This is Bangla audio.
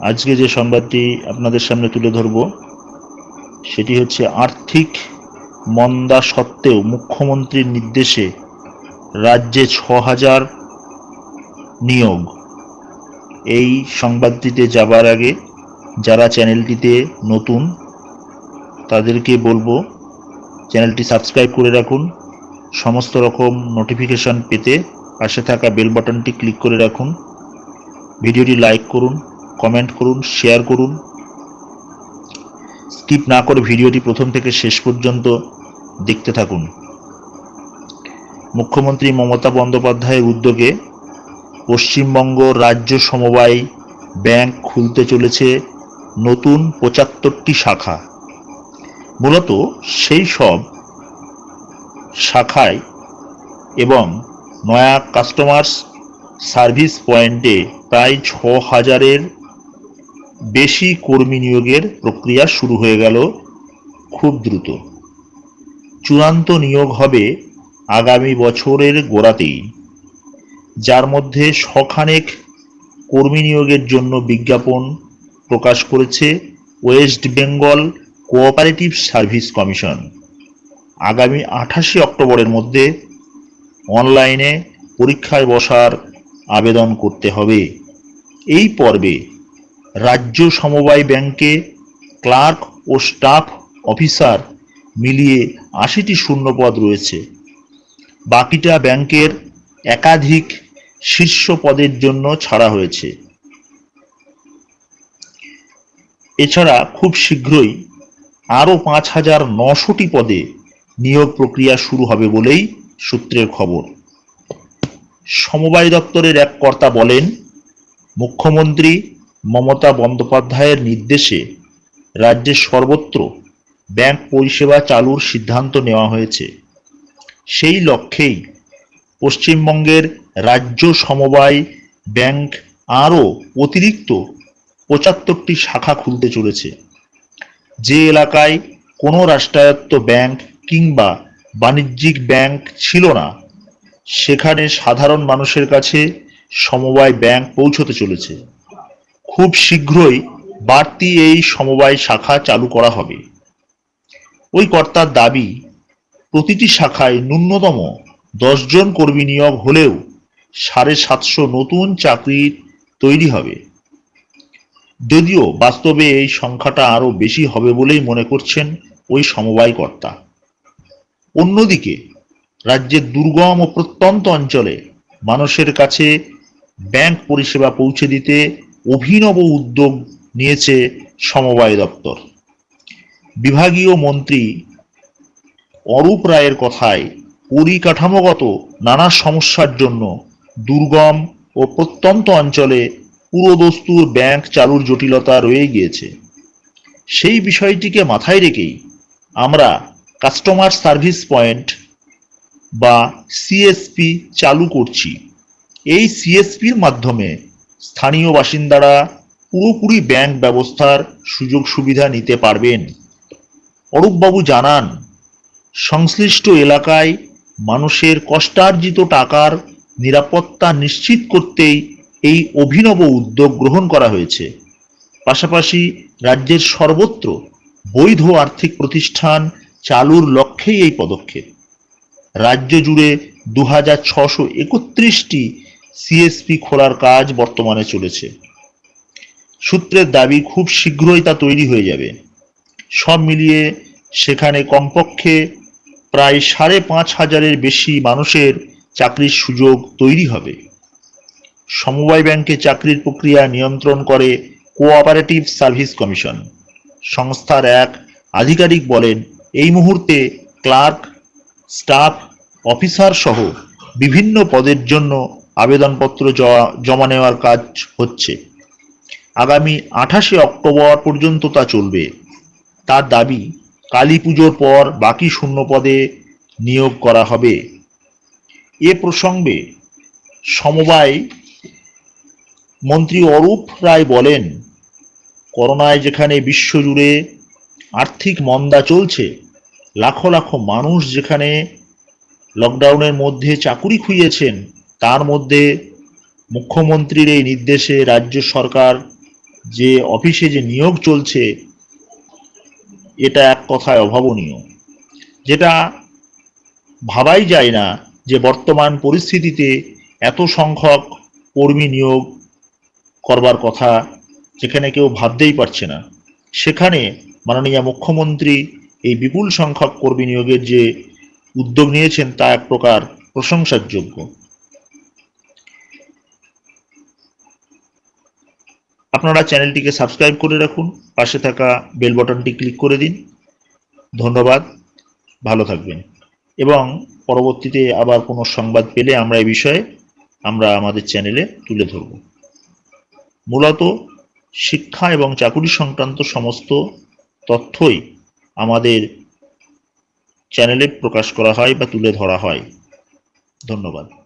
আজকে যে সংবাদটি আপনাদের সামনে তুলে ধরব, সেটি হচ্ছে আর্থিক মন্দা সত্ত্বেও মুখ্যমন্ত্রীর নির্দেশে রাজ্যে ছ হাজার নিয়োগ। এই সংবাদটিতে যাবার আগে যারা চ্যানেলটিতে নতুন, তাদেরকে বলব চ্যানেলটি সাবস্ক্রাইব করে রাখুন। সমস্ত রকম নোটিফিকেশন পেতে পাশে থাকা বেল বাটনটি ক্লিক করে রাখুন। ভিডিওটি লাইক করুন। কমেন্ট করুন শেয়ার করুন। স্কিপ না করে ভিডিওটি প্রথম থেকে শেষ পর্যন্ত দেখতে থাকুন। মুখ্যমন্ত্রী মমতা বন্দ্যোপাধ্যায়ের উদ্যোগে পশ্চিমবঙ্গ রাজ্য সমবায় ব্যাংক খুলতে চলেছে নতুন পঁচাত্তরটি শাখা। মূলত সেই সব শাখায় এবং নয়া কাস্টমার্স সার্ভিস পয়েন্টে প্রায় ছ হাজারের বেশি কর্মী নিয়োগের প্রক্রিয়া শুরু হয়ে গেল খুব দ্রুত। চূড়ান্ত নিয়োগ হবে আগামী বছরের গোড়াতেই, যার মধ্যে শখানেক কর্মী নিয়োগের জন্য বিজ্ঞাপন প্রকাশ করেছে West Bengal cooperative service commission. আগামী আঠাশে অক্টোবরের মধ্যে অনলাইনে পরীক্ষায় বসার আবেদন করতে হবে। এই পর্বে রাজ্য সমবায় ব্যাংকে ক্লার্ক ও স্টাফ অফিসার মিলিয়ে আশিটি শূন্যপদ রয়েছে। বাকিটা ব্যাংকের একাধিক শীর্ষ পদের জন্য ছাড়া হয়েছে। এছাড়া খুব শীঘ্রই আরও পাঁচ হাজার নশোটি পদে নিয়োগ প্রক্রিয়া শুরু হবে বলেই সূত্রের খবর। সমবায় দপ্তরের এক কর্তা বলেন, মুখ্যমন্ত্রী মমতা বন্দ্যোপাধ্যায়ের নির্দেশে রাজ্যের সর্বত্র ব্যাংক পরিষেবা চালুর সিদ্ধান্ত নেওয়া হয়েছে। সেই লক্ষ্যেই পশ্চিমবঙ্গের রাজ্য সমবায় ব্যাংক আরও অতিরিক্ত পঁচাত্তরটি শাখা খুলতে চলেছে। যে এলাকায় কোনো রাষ্ট্রায়ত্ত ব্যাংক কিংবা বাণিজ্যিক ব্যাংক ছিল না, সেখানে সাধারণ মানুষের কাছে সমবায় ব্যাংক পৌঁছতে চলেছে। খুব শীঘ্রই বাড়তি এই সমবায় শাখা চালু করা হবে। ওই কর্তার দাবি, প্রতিটি শাখায় ন্যূনতম দশজন কর্মী নিয়োগ হলেও সাড়ে সাতশো নতুন চাকরি তৈরি হবে। যদিও বাস্তবে এই সংখ্যাটা আরও বেশি হবে বলেই মনে করছেন ওই সমবায় কর্তা। অন্যদিকে, রাজ্যের দুর্গম ও প্রত্যন্ত অঞ্চলে মানুষের কাছে ব্যাংক পরিষেবা পৌঁছে দিতে অভিনব উদ্যোগ নিয়েছে সমবায় দপ্তর। বিভাগীয় মন্ত্রী অরূপ রায়ের কথায় পরিকাঠামোগত নানা সমস্যার জন্য দুর্গম ও প্রত্যন্ত অঞ্চলে পুরোদস্তুর ব্যাংক চালুর জটিলতা রয়ে গিয়েছে। সেই বিষয়টিকে মাথায় রেখেই আমরা কাস্টমার সার্ভিস পয়েন্ট বা সিএসপি চালু করছি। এই সিএসপির মাধ্যমে স্থানীয় বাসিন্দারা পুরোপুরি ব্যাংক ব্যবস্থার সুযোগ সুবিধা নিতে পারবেন। অরূপবাবু জানান, সংশ্লিষ্ট এলাকায় মানুষের কষ্টার্জিত টাকার নিরাপত্তা নিশ্চিত করতেই এই অভিনব উদ্যোগ গ্রহণ করা হয়েছে। পাশাপাশি রাজ্যের সর্বত্র বৈধ আর্থিক প্রতিষ্ঠান চালুর লক্ষ্যেই এই পদক্ষেপ। রাজ্য জুড়ে দু হাজার ছশো একত্রিশটি সিএসপি খোলার কাজ বর্তমানে চলেছে। সূত্রের দাবি, খুব শীঘ্রই তা তৈরি হয়ে যাবে। সব মিলিয়ে সেখানে কমপক্ষে প্রায় সাড়ে পাঁচ হাজারের বেশি মানুষের চাকরির সুযোগ তৈরি হবে। সমবায় ব্যাংকে চাকরির প্রক্রিয়া নিয়ন্ত্রণ করে কোঅপারেটিভ সার্ভিস কমিশন সংস্থার এক আধিকারিক বলেন, এই মুহূর্তে ক্লার্ক, স্টাফ, অফিসার সহ বিভিন্ন পদের জন্য আবেদনপত্র জমা নেওয়ার কাজ হচ্ছে। আগামী আঠাশে অক্টোবর পর্যন্ত তা চলবে। তার দাবি, কালী পুজোর পর বাকি শূন্য পদে নিয়োগ করা হবে। এ প্রসঙ্গে সমবায় মন্ত্রী অরূপ রায় বলেন, করোনায় যেখানে বিশ্বজুড়ে আর্থিক মন্দা চলছে, লাখো লাখো মানুষ যেখানে লকডাউনের মধ্যে চাকুরি খুইয়েছেন তার মধ্যে মুখ্যমন্ত্রীর এই নির্দেশে রাজ্য সরকার যে অফিসে যে নিয়োগ চলছে, এটা এক কথায় অভাবনীয়। যেটা ভাবাই যায় না যে বর্তমান পরিস্থিতিতে এত সংখ্যক কর্মী নিয়োগ করবার কথা যেখানে কেউ ভাবতেই পারছে না। সেখানে মাননীয় মুখ্যমন্ত্রী এই বিপুল সংখ্যক কর্মী নিয়োগের যে উদ্যোগ নিয়েছেন তা এক প্রকার প্রশংসার যোগ্য। আপনারা চ্যানেলটিকে সাবস্ক্রাইব করে রাখুন, পাশে থাকা বেল বাটনটি ক্লিক করে দিন। ধন্যবাদ, ভালো থাকবেন। এবং পরবর্তীতে আবার কোনো সংবাদ পেলে আমরা এই বিষয়ে আমরা আমাদের চ্যানেলে তুলে ধরব। মূলত শিক্ষা এবং চাকুরি সংক্রান্ত সমস্ত তথ্যই আমাদের চ্যানেলে প্রকাশ করা হয় বা তুলে ধরা হয়। ধন্যবাদ।